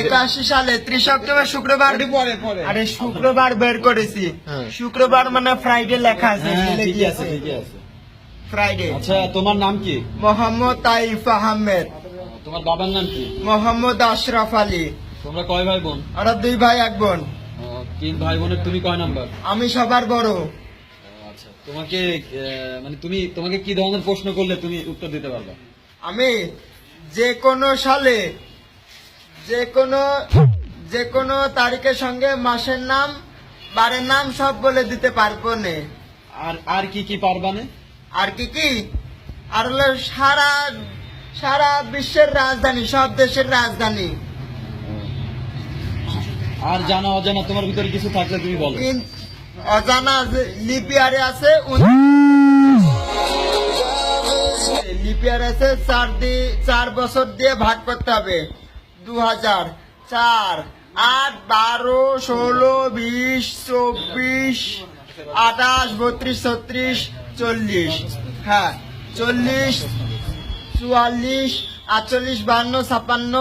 একাশি সালে ত্রিশ অক্টোবর শুক্রবার একটু পরে পরে। আরে শুক্রবার বের করেছি। শুক্রবার মানে ফ্রাইডে লেখা আছে ঠিকই আছে ঠিকই আছে। ফ্রাইডে আচ্ছা তোমার নাম কি? মোহাম্মদ তাইফ আহমেদ। তোমার বাবার নাম কি? মোহাম্মদ আশরাফ আলী। তোমরা কয় ভাই বোন? ওরা দুই ভাই এক বোন। তিন ভাই বোনের তুমি কয় নাম্বার? আমি সবার বড়। আচ্ছা তোমাকে আহ, মানে তুমি তোমাকে কি ধরনের প্রশ্ন করলে তুমি উত্তর দিতে পারবে? আমি যে কোনো সালে যে কোনো যে কোনো তারিখের সঙ্গে মাসের নাম বারের নাম সব বলে দিতে পারব নে। আর আর কি কি পারবানে আর কি কি? আর হলো সারা সারা বিশ্বের রাজধানী সব দেশের রাজধানী। আর জানা অজানা তোমার ভিতরে কিছু থাকলে তুমি বলো। অজানা লিপিয়ারে আছে লিপিয়ার চার দিয়ে চার বছর দিয়ে ভাগ করতে হবে। দু হাজার চার, আট, বারো, ষোলো, বিশ, চব্বিশ, আঠাশ, বত্রিশ, ছত্রিশ, চল্লিশ। হ্যাঁ চল্লিশ, চুয়াল্লিশ, আটচল্লিশ, বান্ন, ছাপ্পান্ন,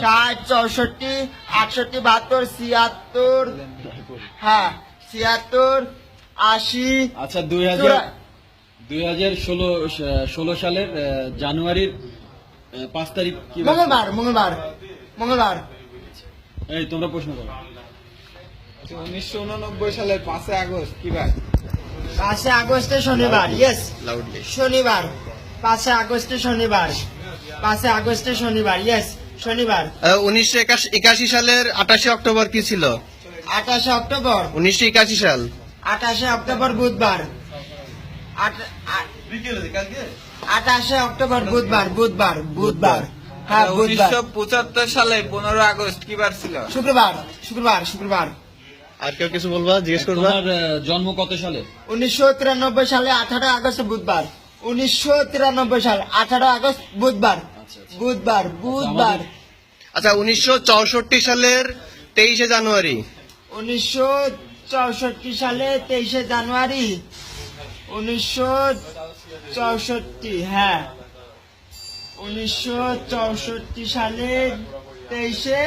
ষাট, চৌষট্টি, আটষট্টি, বাহাত্তর, ছিয়াত্তর। হ্যাঁ ছিয়াত্তর, আশি আচ্ছা দুই হাজার দুই হাজার ষোলো ষোলো সালের জানুয়ারির পাঁচ তারিখ কি মঙ্গলবার মঙ্গলবার মঙ্গলবার। এই তোমরা প্রশ্ন করো। উনিশশো উননব্বই সালের পাঁচই আগস্ট কি বার পাঁচে আগস্টে শনিবার ইয়েস লাউডলি শনিবার পাঁচে আগস্টে শনিবার পাঁচে আগস্টে শনিবার ইয়েস শনিবার। উনিশশো একাশি সালের আঠাশে অক্টোবর কি ছিল? আঠাশে অক্টোবর। উনিশশো একাশি সাল। আঠাশে অক্টোবর বুধবার। আঠাশে অক্টোবর বুধবার বুধবার বুধবার। হ্যাঁ উনিশশো পঁচাত্তর সালে পনেরো আগস্ট কি বার ছিল? শুক্রবার শুক্রবার শুক্রবার। আর কেউ কিছু বলবা জিজ্ঞেস করবা? জন্ম কত সালে? উনিশশো তিরানব্বই সালে আঠারো আগস্ট বুধবার। উনিশশো তিরানব্বই সাল আঠারো আগস্ট বুধবার। আচ্ছা, আচ্ছা। বুধবার বুধবার। আচ্ছা উনিশশো চৌষট্টি সালের তেইশে জানুয়ারি। উনিশশো চৌষট্টি সালে তেইশে জানুয়ারি। উনিশশো চৌষট্টি হ্যাঁ। উনিশশো চৌষট্টি সালে তেইশে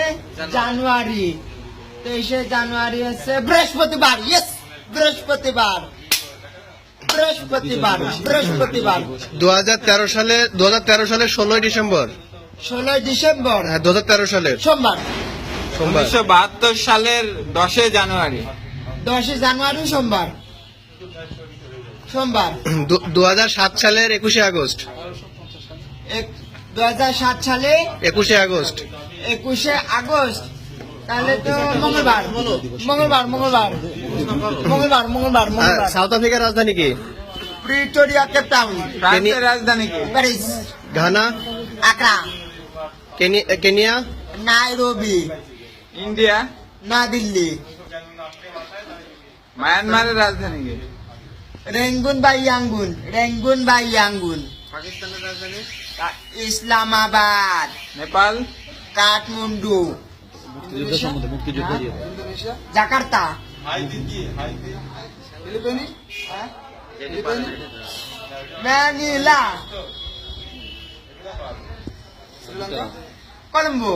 জানুয়ারি। তেইশে জানুয়ারি হচ্ছে বৃহস্পতিবার ইয়েস বৃহস্পতিবার। বৃহস্পতিবার বৃহস্পতিবার। দু হাজার তেরো সালে দু সালের ষোলোই ডিসেম্বর। ষোলোই ডিসেম্বর। হ্যাঁ দু সালের। সোমবার। সোমবার। উনিশশো বাহাত্তর সালের দশই জানুয়ারি। দশই জানুয়ারি সোমবার। সোমবার। দু সালের একুশে আগস্ট। দু হাজার সাত সালে একুশে আগস্ট। একুশে আগস্ট। তাহলে তো মঙ্গলবার। মঙ্গলবার মঙ্গলবার। মঙ্গলবার মঙ্গলবার মঙ্গলবার। সাউথ আফ্রিকার রাজধানী কি? Pretoria Cape Town. ফ্রান্সের রাজধানী কি? Paris. Ghana. Accra. Kenya. Nairobi. India. না দিল্লি। মায়ানমারের রাজধানী কি? রেঙ্গুন বা ইয়াঙ্গুন রেঙ্গুন বা ইয়াঙ্গুন পাকিস্তানের রাজধানী ইসলামাবাদ নেপাল কাঠমান্ডু জাকার্তা ম্যানিলা কলম্বো